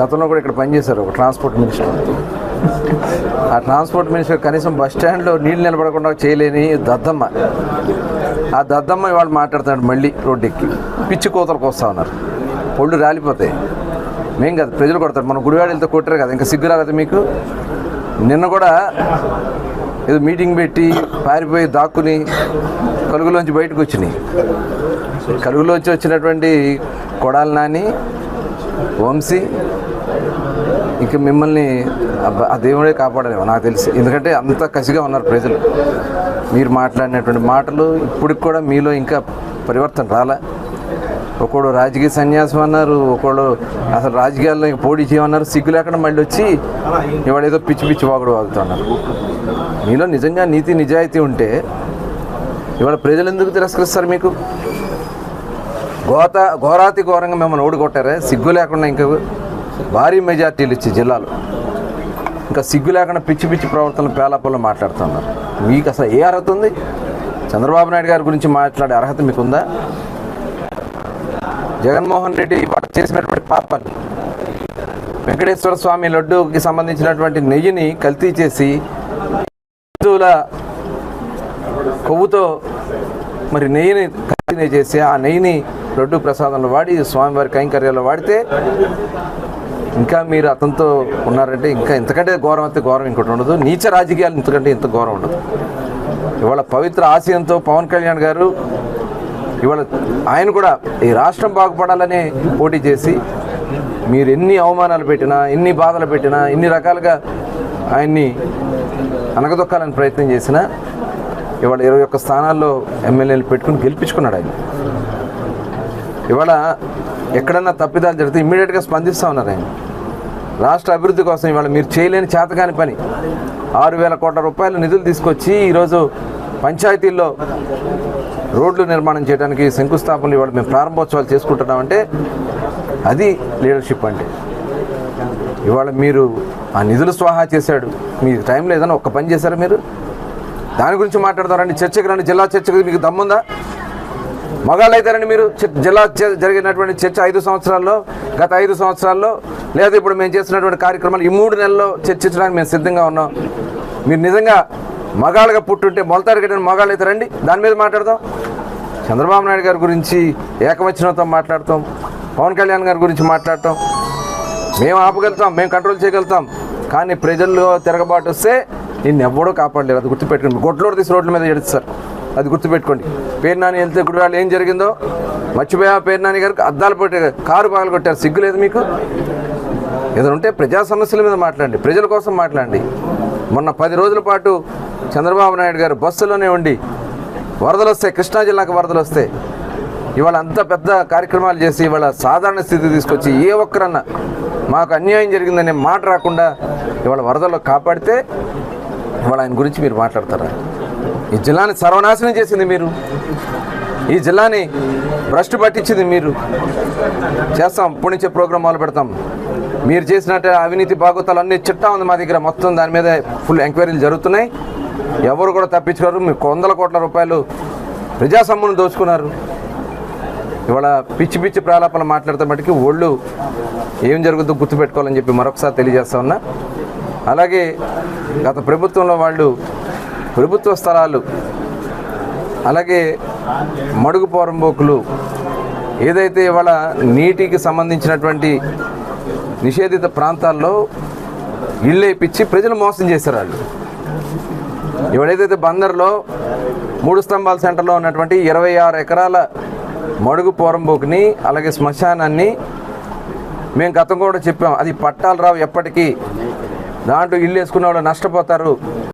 గతంలో కూడా ఇక్కడ పనిచేశారు ఒక ట్రాన్స్పోర్ట్ మినిస్టర్. ఆ ట్రాన్స్పోర్ట్ మినిస్టర్ కనీసం బస్ స్టాండ్లో నీళ్ళు నిలబడకుండా చేయలేని దద్దమ్మ. ఆ దద్దమ్మ ఇవాళ మాట్లాడుతున్నాడు మళ్ళీ రోడ్డెక్కి. పిచ్చి కోతలకు వస్తూ ఉన్నారు. పొళ్ళు రాలిపోతాయి మేం కాదు ప్రజలు కొడతారు. మన గుడివాడలతో కొట్టారు కదా. ఇంకా సిగ్గు రాలేదు మీకు? నిన్న కూడా ఏదో మీటింగ్ పెట్టి పారిపోయి దాక్కుని కలుగులోంచి బయటకు వచ్చినాయి. కలుగులోంచి వచ్చినటువంటి కొడాలి నాని వంశీ ఇంక మిమ్మల్ని ఆ దేవుడే కాపాడలేము నాకు తెలిసి. ఎందుకంటే అంత కసిగా ఉన్నారు ప్రజలు. మీరు మాట్లాడినటువంటి మాటలు ఇప్పటికి కూడా మీలో ఇంకా పరివర్తన రాలే. ఒకడు రాజకీయ సన్యాసం అన్నారు ఒకడు అసలు రాజకీయాల్లో పోటీ చేయమన్నారు సిగ్గు లేకుండా మళ్ళీ వచ్చి ఇవాడు ఏదో పిచ్చి పిచ్చి వాగుడు వాగుతున్నారు. మీలో నిజంగా నీతి నిజాయితీ ఉంటే ఇవాళ ప్రజలు ఎందుకు తిరస్కరిస్తారు మీకు? గోత ఘోరాతి ఘోరంగా మిమ్మల్ని ఓడికొట్టారే సిగ్గు లేకుండా ఇంకా భారీ మెజార్టీలు ఇచ్చి జిల్లాలో. ఇంకా సిగ్గు లేకుండా పిచ్చి పిచ్చి ప్రవర్తనలు పేలాపల్లో మాట్లాడుతున్నారు. మీకు అసలు ఏ అర్హత ఉంది? చంద్రబాబు నాయుడు గారి గురించి మాట్లాడే అర్హత మీకుందా జగన్మోహన్ రెడ్డి ఇవాళ చేసినటువంటి పాపాలు వెంకటేశ్వర స్వామి లడ్డూకి సంబంధించినటువంటి నెయ్యిని కల్తీ చేసి హిందువుల కొవ్వుతో మరి నెయ్యిని కల్తీ చేసి ఆ నెయ్యిని లడ్డు ప్రసాదంలో వాడి స్వామివారి కైంకర్యాల్లో వాడితే ఇంకా మీరు అతనితో ఉన్నారంటే ఇంకా ఇంతకంటే ఘోరం అయితే ఘోరం ఇంకోటి ఉండదు. నీచ రాజకీయాలు ఇంతకంటే ఇంత ఘోరం ఉండదు. ఇవాళ పవిత్ర ఆశయంతో పవన్ కళ్యాణ్ గారు ఇవాళ ఆయన కూడా ఈ రాష్ట్రం బాగుపడాలని పోటీ చేసి మీరు ఎన్ని అవమానాలు పెట్టినా ఎన్ని బాధలు పెట్టినా ఎన్ని రకాలుగా ఆయన్ని అనగదొక్కాలని ప్రయత్నం చేసినా ఇవాళ ఇరవై ఒక్క స్థానాల్లో ఎమ్మెల్యేలు పెట్టుకుని గెలిపించుకున్నాడు ఆయన. ఇవాళ ఎక్కడన్నా తప్పిదాలు జరిగితే ఇమ్మీడియట్గా స్పందిస్తూ ఉన్నారు ఆయన. రాష్ట్ర అభివృద్ధి కోసం ఇవాళ మీరు చేయలేని చేతకాని పని. ఆరు వేల కోట్ల రూపాయల నిధులు తీసుకొచ్చి ఈరోజు పంచాయతీల్లో రోడ్లు నిర్మాణం చేయడానికి శంకుస్థాపనలు ఇవాళ మేము ప్రారంభోత్సవాలు చేసుకుంటున్నామంటే అది లీడర్షిప్ అంటే ఇవాళ మీరు ఆ నిధులు స్వాహా చేశాడు. మీ టైంలో ఏదైనా ఒక్క పని చేశారా మీరు? దాని గురించి మాట్లాడతారండి చర్చకు రండి. జిల్లా చర్చకు మీకు దమ్ముందా? మగాళ్ళు మీరు జిల్లా జరిగినటువంటి చర్చ ఐదు సంవత్సరాల్లో గత ఐదు సంవత్సరాల్లో లేదా ఇప్పుడు మేము చేస్తున్నటువంటి కార్యక్రమాలు ఈ మూడు నెలల్లో చర్చించడానికి మేము సిద్ధంగా ఉన్నాం. మీరు నిజంగా మగాళ్ళగా పుట్టుంటే మొలతారు కట్టిన మగాళ్ళు దాని మీద మాట్లాడదాం. చంద్రబాబు నాయుడు గారి గురించి ఏకవచనంతో మాట్లాడతాం. పవన్ కళ్యాణ్ గారి గురించి మాట్లాడటం మేము ఆపగలుగుతాం మేము కంట్రోల్ చేయగలుగుతాం. కానీ ప్రజల్లో తిరగబాటు వస్తే నిన్ను ఎవ్వడూ కాపాడలేరు. అది గుర్తుపెట్టుకోండి. గొడ్లోడు తీసి రోడ్ల మీద ఎడుస్తారు అది గుర్తుపెట్టుకోండి. పేరునాని వెళ్తే గుడి వాళ్ళు ఏం జరిగిందో? మర్చిపోయా పేరు నాని గారికి అద్దాలు పట్టే కారు పగలు కొట్టారు. సిగ్గు లేదు మీకు? ఏదైనా ఉంటే ప్రజా సమస్యల మీద మాట్లాడండి. ప్రజల కోసం మాట్లాడండి. మొన్న పది రోజుల పాటు చంద్రబాబు నాయుడు గారు బస్సులోనే ఉండి వరదలు వస్తాయి కృష్ణా జిల్లాకు వరదలు వస్తాయి ఇవాళ అంత పెద్ద కార్యక్రమాలు చేసి ఇవాళ సాధారణ స్థితి తీసుకొచ్చి ఏ ఒక్కరన్నా మాకు అన్యాయం జరిగిందనే మాట రాకుండా ఇవాళ వరదల్లో కాపాడితే ఇవాళ ఆయన గురించి మీరు మాట్లాడతారా? ఈ జిల్లాని సర్వనాశనం చేసింది మీరు. ఈ జిల్లాని భ్రష్టు పట్టించింది మీరు. చేస్తాం పుణించే ప్రోగ్రాం మొదలు పెడతాం. మీరు చేసినట్టు అవినీతి బాగోతాలు అన్ని చిట్టా ఉంది మా దగ్గర. మొత్తం దాని మీద ఫుల్ ఎంక్వైరీలు జరుగుతున్నాయి. ఎవరు కూడా తప్పించుకోరు. మీకు వందల కోట్ల రూపాయలు ప్రజా సొమ్మును దోచుకున్నారు. ఇవాళ పిచ్చి పిచ్చి ప్రాలాపాలు మాట్లాడితే మటుకి ఒళ్ళు ఏం జరుగుతుందో గుర్తుపెట్టుకోవాలని చెప్పి మరొకసారి తెలియజేస్తా ఉన్నా. అలాగే గత ప్రభుత్వంలో వాళ్ళు ప్రభుత్వ స్థలాలు అలాగే మడుగు పోరంబోకులు ఏదైతే ఇవాళ నీటికి సంబంధించినటువంటి నిషేధిత ప్రాంతాల్లో ఇళ్ళు వేయించి ప్రజలు మోసం చేశారు వాళ్ళు. ఇవాళ ఏదైతే బందర్లో మూడు స్తంభాల సెంటర్లో ఉన్నటువంటి ఇరవై ఆరు ఎకరాల మడుగు పోరంబోకుని అలాగే శ్మశానాన్ని మేము గతం కూడా చెప్పాం అది పట్టాలు రావు ఎప్పటికీ. దాంట్లో ఇల్లు వేసుకున్న వాళ్ళు నష్టపోతారు.